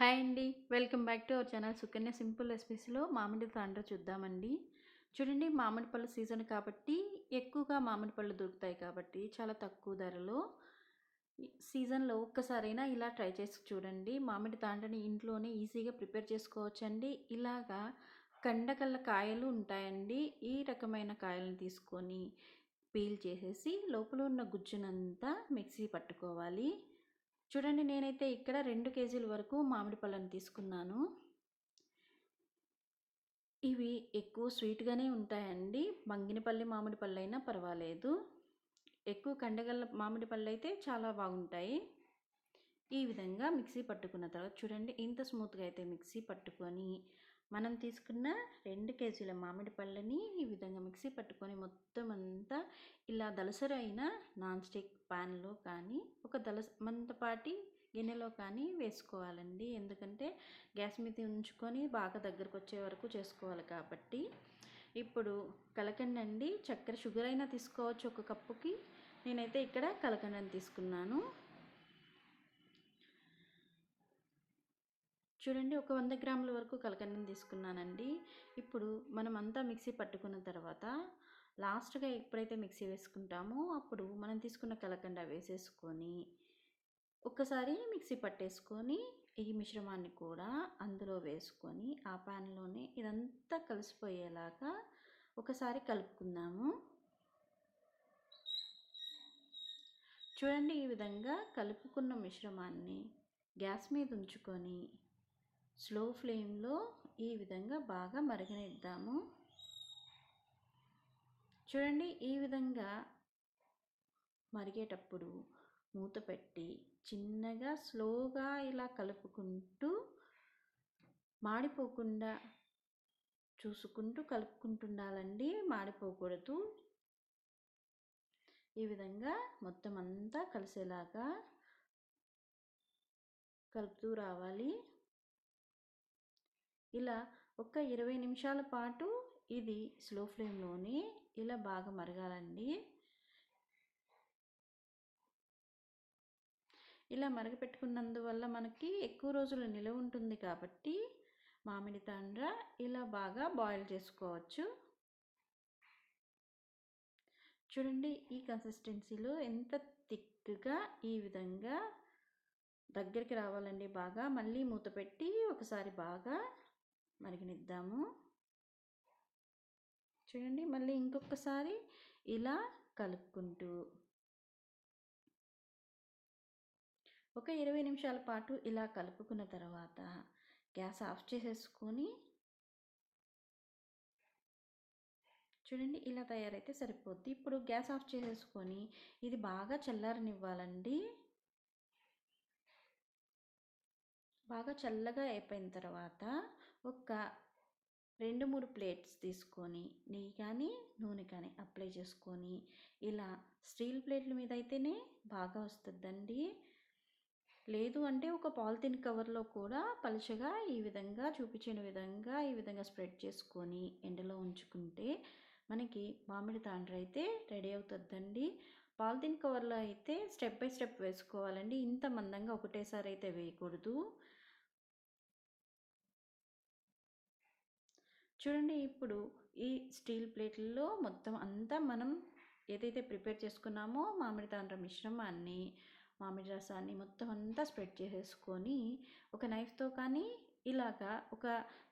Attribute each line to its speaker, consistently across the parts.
Speaker 1: Hi అండి. Welcome back to our channel Sukanya simple రెసిపీస్లో మామిడి తాండ్ర చూద్దామండి. చూడండి మామిడి పళ్ళు సీజన్ కాబట్టి ఎక్కువగా మామిడి పళ్ళు దొరుకుతాయి కాబట్టి చాలా తక్కువ ధరలో సీజన్లో ఒక్కసారైనా ఇలా ట్రై చేసి చూడండి. మామిడి తాండ్రని ఇంట్లోనే ఈజీగా ప్రిపేర్ చేసుకోవచ్చండి. ఇలాగా కండకల్ల కాయలు ఉంటాయండి. ఈ రకమైన కాయలను తీసుకొని పీల్ చేసేసి లోపల ఉన్న గుజ్జునంతా మిక్సీ పట్టుకోవాలి. చూడండి నేనైతే ఇక్కడ రెండు కేజీల వరకు మామిడి పళ్ళను తీసుకున్నాను. ఇవి ఎక్కువ స్వీట్గానే ఉంటాయండి. మంగినపల్లి మామిడి పళ్ళు అయినా పర్వాలేదు. ఎక్కువ కండగల్ల మామిడి పళ్ళు అయితే చాలా బాగుంటాయి. ఈ విధంగా మిక్సీ పట్టుకున్న తర్వాత చూడండి ఇంత స్మూత్గా అయితే మిక్సీ పట్టుకొని మనం తీసుకున్న రెండు కేజీల మామిడి పళ్ళని ఈ విధంగా మిక్సీ పట్టుకొని మొత్తం అంతా ఇలా దలసరైన నాన్ స్టిక్ ప్యాన్లో కానీ ఒక దలస మంతపాటి గిన్నెలో కానీ వేసుకోవాలండి. ఎందుకంటే గ్యాస్ మీద ఉంచుకొని బాగా దగ్గరకు వచ్చే వరకు చేసుకోవాలి కాబట్టి. ఇప్పుడు కలకండండి. అండి చక్కెర షుగర్ అయినా తీసుకోవచ్చు ఒక కప్పుకి. నేనైతే ఇక్కడ కలకండని తీసుకున్నాను. చూడండి ఒక వంద గ్రాముల వరకు కలకండ తీసుకున్నానండి. ఇప్పుడు మనం అంతా మిక్సీ పట్టుకున్న తర్వాత లాస్ట్గా ఎప్పుడైతే మిక్సీ వేసుకుంటామో అప్పుడు మనం తీసుకున్న కలకండ వేసేసుకొని ఒక్కసారి మిక్సీ పట్టేసుకొని ఈ మిశ్రమాన్ని కూడా అందులో వేసుకొని ఆ ప్యాన్లోనే ఇదంతా కలిసిపోయేలాగా ఒకసారి కలుపుకుందాము. చూడండి ఈ విధంగా కలుపుకున్న మిశ్రమాన్ని గ్యాస్ మీద ఉంచుకొని స్లో ఫ్లేమ్లో ఈ విధంగా బాగా మరగనిద్దాము. చూడండి ఈ విధంగా మరిగేటప్పుడు మూత పెట్టి చిన్నగా స్లోగా ఇలా కలుపుకుంటూ మాడిపోకుండా చూసుకుంటూ కలుపుకుంటుండాలండి మాడిపోకూడదు. ఈ విధంగా మొత్తం అంతా కలిసేలాగా కలుపుతూ రావాలి. ఇలా ఒక ఇరవై నిమిషాల పాటు ఇది స్లో ఫ్లేమ్లోనే ఇలా బాగా మరగాలండి. ఇలా మరగపెట్టుకున్నందువల్ల మనకి ఎక్కువ రోజులు నిలవ ఉంటుంది కాబట్టి మామిడి తాండ్ర ఇలా బాగా బాయిల్ చేసుకోవచ్చు. చూడండి ఈ కన్సిస్టెన్సీలో ఎంత థిక్గా ఈ విధంగా దగ్గరికి రావాలండి బాగా. మళ్ళీ మూత పెట్టి ఒకసారి బాగా మరిగనిద్దాము. చూడండి మళ్ళీ ఇంకొకసారి ఇలా కలుపుకుంటూ. ఒక ఇరవై నిమిషాల పాటు ఇలా కలుపుకున్న తర్వాత గ్యాస్ ఆఫ్ చేసేసుకొని చూడండి ఇలా తయారైతే సరిపోద్ది. ఇప్పుడు గ్యాస్ ఆఫ్ చేసేసుకొని ఇది బాగా చల్లారనివ్వాలండి. బాగా చల్లగా అయిపోయిన తర్వాత ఒక రెండు మూడు ప్లేట్స్ తీసుకొని నెయ్యి కానీ నూనె కానీ అప్లై చేసుకొని ఇలా స్టీల్ ప్లేట్ల మీద అయితేనే బాగా వస్తుందండి. లేదు అంటే ఒక పాలిథిన్ కవర్లో కూడా పలుచగా ఈ విధంగా చూపించిన విధంగా ఈ విధంగా స్ప్రెడ్ చేసుకొని ఎండలో ఉంచుకుంటే మనకి మామిడి తాండ్ర అయితే రెడీ అవుతుందండి. పాలిథిన్ కవర్లో అయితే స్టెప్ బై స్టెప్ వేసుకోవాలండి. ఇంత మందంగా ఒకటేసారి అయితే వేయకూడదు. చూడండి ఇప్పుడు ఈ స్టీల్ ప్లేట్లలో మొత్తం అంతా మనం ఏదైతే ప్రిపేర్ చేసుకున్నామో మామిడి తాండ్ర మిశ్రమాన్ని మామిడి రసాన్ని మొత్తం అంతా స్ప్రెడ్ చేసేసుకొని ఒక నైఫ్తో కానీ ఇలాగా ఒక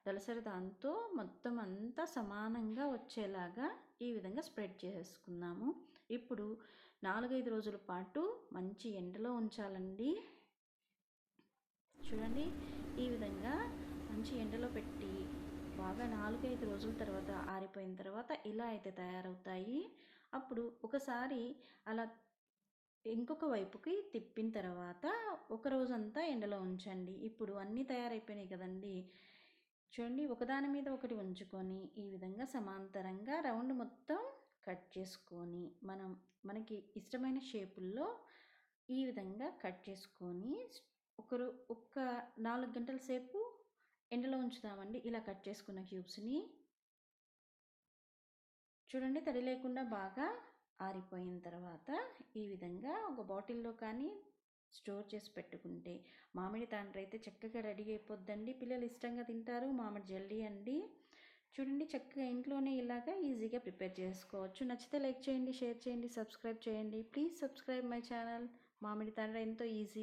Speaker 1: దలసరి దాంతో మొత్తం అంతా సమానంగా వచ్చేలాగా ఈ విధంగా స్ప్రెడ్ చేసేసుకున్నాము ఇప్పుడు నాలుగైదు రోజుల పాటు మంచి ఎండలో ఉంచాలండి. చూడండి ఈ విధంగా మంచి ఎండలో పెట్టి బాగా నాలుగైదు రోజుల తర్వాత ఆరిపోయిన తర్వాత ఇలా అయితే తయారవుతాయి. అప్పుడు ఒకసారి అలా ఇంకొక వైపుకి తిప్పిన తర్వాత ఒక రోజంతా ఎండలో ఉంచండి. ఇప్పుడు అన్నీ తయారైపోయినాయి కదండి. చూడండి ఒకదాని మీద ఒకటి ఉంచుకొని ఈ విధంగా సమాంతరంగా రౌండ్ మొత్తం కట్ చేసుకొని మనం మనకి ఇష్టమైన షేపుల్లో ఈ విధంగా కట్ చేసుకొని ఒకరు ఒక నాలుగు గంటల సేపు ఎండలో ఉంచుదామండి. ఇలా కట్ చేసుకున్న క్యూబ్స్ని. చూడండి తడి లేకుండా బాగా ఆరిపోయిన తర్వాత ఈ విధంగా ఒక బాటిల్లో కానీ స్టోర్ చేసి పెట్టుకుంటే మామిడి తాండ్ర అయితే చక్కగా రెడీ అయిపోద్దండి. పిల్లలు ఇష్టంగా తింటారు. మామిడి జల్లీ అండి. చూడండి చక్కగా ఇంట్లోనే ఇలాగా ఈజీగా ప్రిపేర్ చేసుకోవచ్చు. నచ్చితే లైక్ చేయండి షేర్ చేయండి సబ్స్క్రైబ్ చేయండి. Please subscribe my channel. మామిడి తాండ్ర ఎంతో ఈజీ